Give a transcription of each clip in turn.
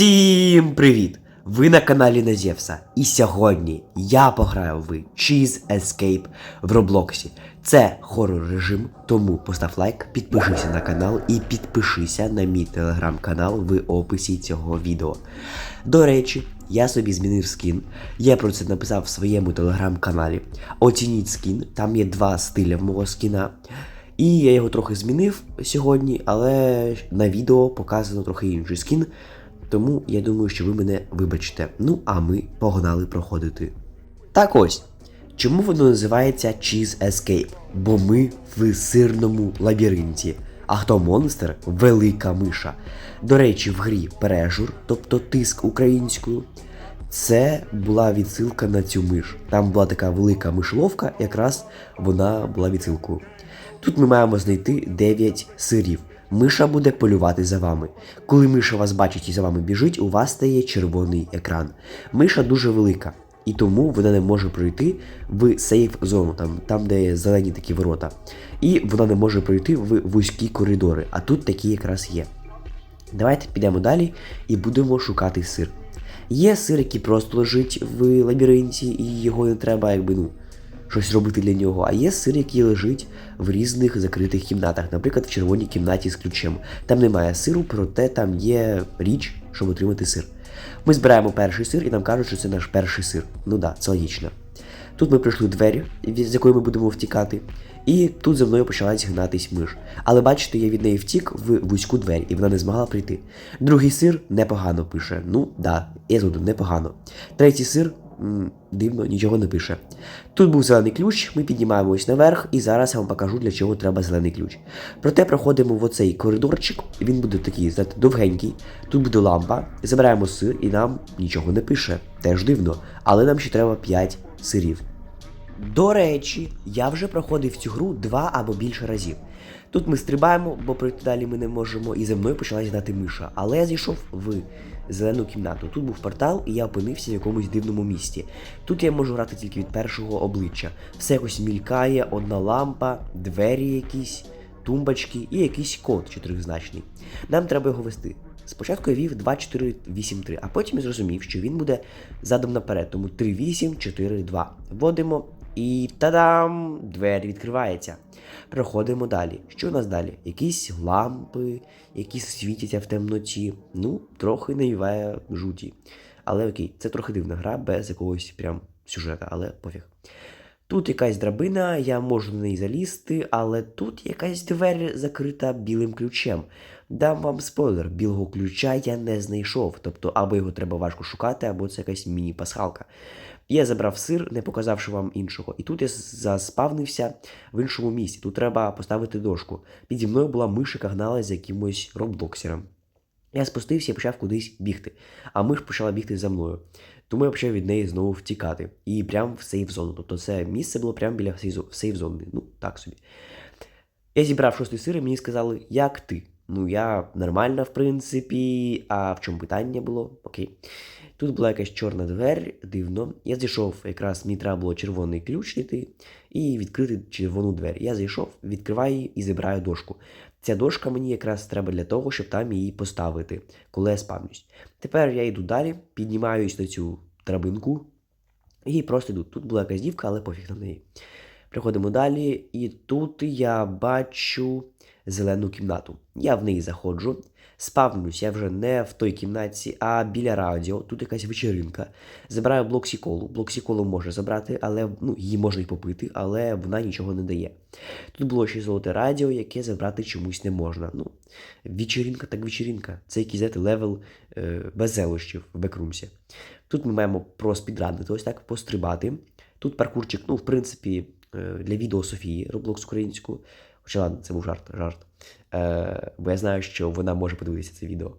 Всім привіт! Ви на каналі Назєвса. І сьогодні я пограю в Cheese Escape в Роблоксі. Це хоррор режим, тому постав лайк, підпишися на канал і підпишися на мій телеграм-канал в описі цього відео. До речі, я собі змінив скін. Я про це написав в своєму телеграм-каналі. Оцініть скін, там є два стиля мого скіна. І я його трохи змінив сьогодні, але на відео показано трохи інший скін. Тому я думаю, що ви мене вибачите. Ну, а ми погнали проходити. Так ось. Чому воно називається Cheese Escape? Бо ми в сирному лабіринті. А хто монстр? Велика миша. До речі, в грі пережур, тобто тиск українською. Це була відсилка на цю миш. Там була така велика мишловка, якраз вона була відсилкою. Тут ми маємо знайти 9 сирів. Миша буде полювати за вами. Коли миша вас бачить і за вами біжить, у вас стає червоний екран. Миша дуже велика, і тому вона не може пройти в сейф зону, там, там де зелені такі ворота. І вона не може пройти в вузькі коридори, а тут такі якраз є. Давайте підемо далі і будемо шукати сир. Є сир, який просто лежить в лабіринті, і його не треба, якби, ну, щось робити для нього. А є сир, який лежить в різних закритих кімнатах, наприклад, в червоній кімнаті з ключем. Там немає сиру, проте там є річ, щоб отримати сир. Ми збираємо перший сир і нам кажуть, що це наш перший сир. Ну да, це логічно. Тут ми прийшли двері, з якої ми будемо втікати, і тут за мною почалась гнатись миш. Але бачите, я від неї втік в вузьку двері, і вона не змогла прийти. Другий сир непогано пише. Ну да, я згоден, непогано. Третій сир. Дивно, нічого не пише. Тут був зелений ключ, ми піднімаємось наверх, і зараз я вам покажу, для чого треба зелений ключ. Проте проходимо в оцей коридорчик, він буде такий, знаєте, довгенький. Тут буде лампа, забираємо сир, і нам нічого не пише. Теж дивно, але нам ще треба 5 сирів. До речі, я вже проходив цю гру два або більше разів. Тут ми стрибаємо, бо пройти далі ми не можемо, і за мною почала гнати миша. Але я зійшов в зелену кімнату. Тут був портал, і я опинився в якомусь дивному місті. Тут я можу грати тільки від першого обличчя. Все якось мількає, одна лампа, двері якісь, тумбочки і якийсь код чотиризначний. Нам треба його вести. Спочатку я вів 2-4-8-3, а потім я зрозумів, що він буде задом наперед, тому 3-8-4-2. Вводимо і та-дам! Двері відкривається. Проходимо далі. Що у нас далі? Якісь лампи, які світяться в темноті. Ну, трохи навіває жуті. Але окей, це трохи дивна гра, без якогось прям сюжета, але пофіг. Тут якась драбина, я можу на неї залізти, але тут якась двері закрита білим ключем. Дам вам спойлер, білого ключа я не знайшов. Тобто, або його треба важко шукати, або це якась міні-пасхалка. Я забрав сир, не показавши вам іншого. І тут я заспавнився в іншому місці. Тут треба поставити дошку. Піді мною була миш, яка гналась за якимось роблоксером. Я спустився і почав кудись бігти, а миш почала бігти за мною. Тому я почав від неї знову втікати. І прямо в сейф зону. Тобто це місце було прямо біля сейф зони. Ну, так собі. Я зібрав шостий сир, і мені сказали, як ти? Ну, я нормально, в принципі. А в чому питання було? Окей. Тут була якась чорна двері, дивно. Я зайшов, якраз мені треба було червоний ключ знайти і відкрити червону двері. Я зайшов, відкриваю її і забираю дошку. Ця дошка мені якраз треба для того, щоб там її поставити, коли я спавнюсь. Тепер я йду далі, піднімаюсь на цю драбинку і просто йду. Тут була якась дівка, але пофіг на неї. Приходимо далі, і тут я бачу зелену кімнату. Я в неї заходжу. Спавнюсь я вже не в той кімнаті, а біля радіо. Тут якась вечеринка. Забираю блоксіколу. Блоксіколу може забрати, але ну, її можна й попити, але вона нічого не дає. Тут було ще золоте радіо, яке забрати чомусь не можна. Ну, вечеринка так вечеринка. Це якийсь левел е, без зелощів в бекрумсі. Тут ми маємо проспідранити, ось так пострибати. Тут паркурчик, ну, в принципі, для відео Софії, Roblox українську. Хоча ладно, це був жарт, жарт. Е, бо я знаю, що вона може подивитися це відео.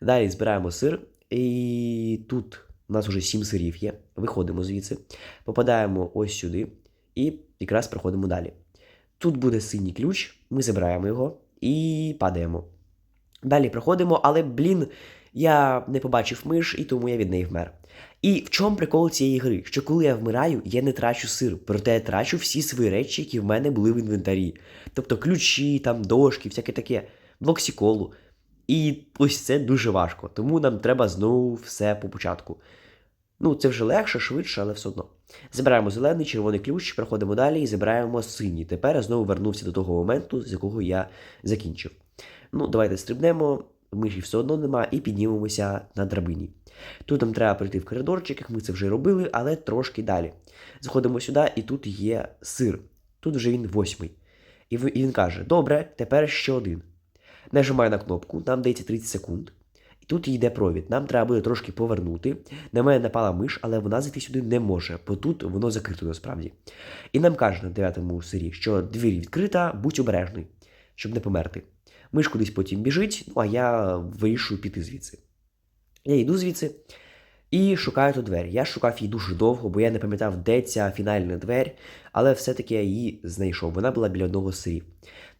Далі збираємо сир, і тут у нас вже 7 сирів є. Виходимо звідси, попадаємо ось сюди і якраз проходимо далі. Тут буде синій ключ, ми забираємо його і падаємо. Далі проходимо, але, блін, я не побачив миш, і тому я від неї вмер. І в чому прикол цієї гри? Що коли я вмираю, я не трачу сир, проте я трачу всі свої речі, які в мене були в інвентарі. Тобто ключі, там, дошки, всяке таке, блоксіколу. І ось це дуже важко, тому нам треба знову все по початку. Ну, це вже легше, швидше, але все одно. Забираємо зелений, червоний ключ, проходимо далі і забираємо синій. Тепер я знову вернувся до того моменту, з якого я закінчив. Ну, давайте стрибнемо, миші все одно нема, і піднімемося на драбині. Тут нам треба прийти в коридорчик, як ми це вже робили, але трошки далі. Заходимо сюди, і тут є сир. Тут вже він восьмий. І він каже: Добре, тепер ще один. Нажимаю на кнопку, нам дається 30 секунд. І тут йде провід. Нам треба буде трошки повернути. На мене напала миш, але вона зайти сюди не може, бо тут воно закрито насправді. І нам каже на дев'ятому сирі, що двері відкрита, будь обережний, щоб не померти. Миш кудись потім біжить, ну а я вирішую піти звідси. Я йду звідси і шукаю ту двері. Я шукав її дуже довго, бо я не пам'ятав, де ця фінальна двері, але все-таки я її знайшов. Вона була біля одного з сирів.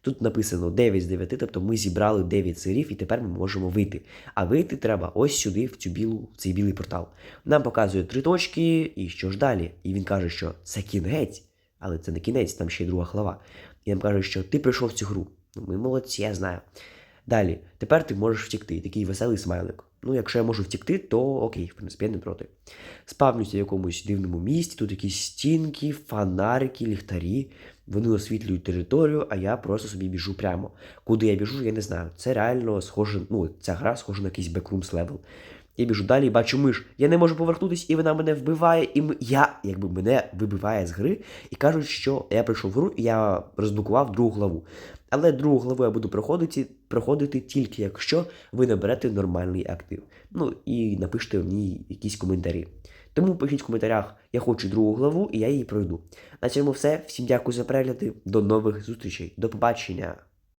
Тут написано 9 з 9, тобто ми зібрали 9 сирів, і тепер ми можемо вийти. А вийти треба ось сюди, в цю білу, в цей білий портал. Нам показує три точки, і що ж далі? І він каже, що це кінець, але це не кінець, там ще й друга глава. І нам каже, що ти прийшов в цю гру. Ну, ми молодці, я знаю. Далі, тепер ти можеш втікти. Такий веселий смайлик. Ну, якщо я можу втікти, то окей, в принципі, я не проти. Спавнюся в якомусь дивному місті, тут якісь стінки, фонарики, ліхтарі. Вони освітлюють територію, а я просто собі біжу прямо. Куди я біжу, я не знаю. Це реально схоже, ну, ця гра схожа на якийсь backrooms level. Я біжу далі бачу миш. Я не можу повернутися, і вона мене вбиває, і м- я, якби мене вибиває з гри, і кажуть, що я прийшов в гру, і я розблокував другу главу. Але другу главу я буду проходити, проходити тільки якщо ви наберете нормальний актив. Ну і напишете в ній якісь коментарі. Тому пишіть в коментарях, я хочу другу главу, і я її пройду. На цьому все. Всім дякую за перегляди. До нових зустрічей. До побачення.